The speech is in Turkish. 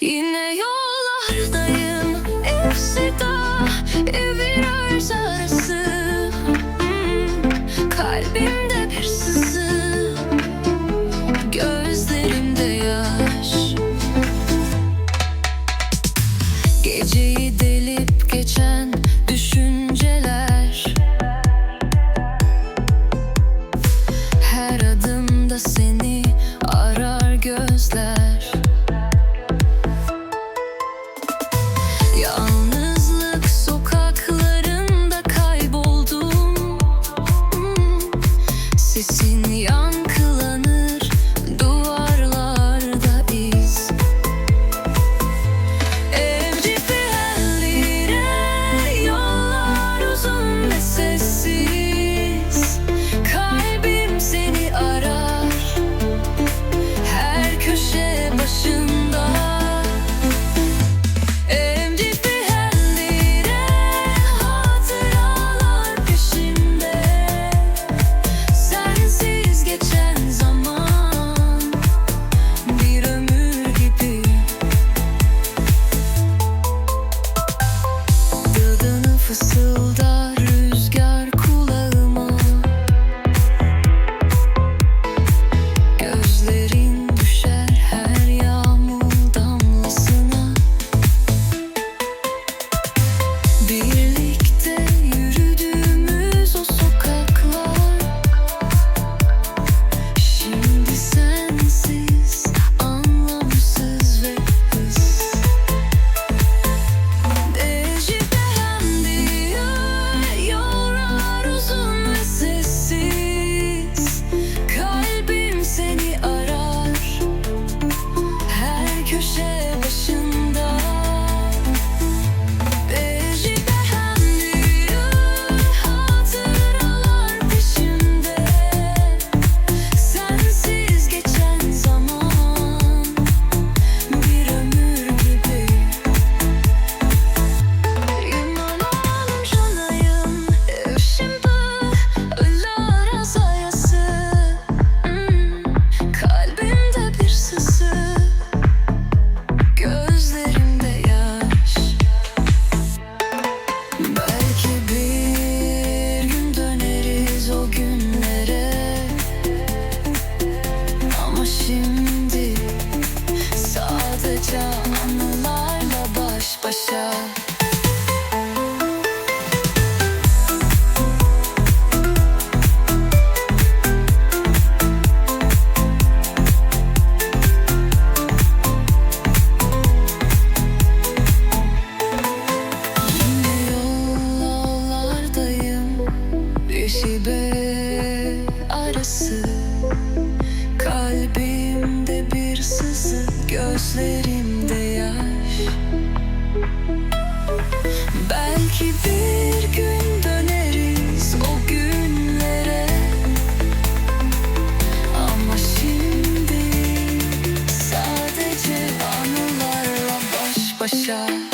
Yine yollardayım Efsida Evirar sarısı hmm, Kalbim gözlerimde yaş. Belki bir gün döneriz o günlere. Ama şimdi sadece anılarla baş başa.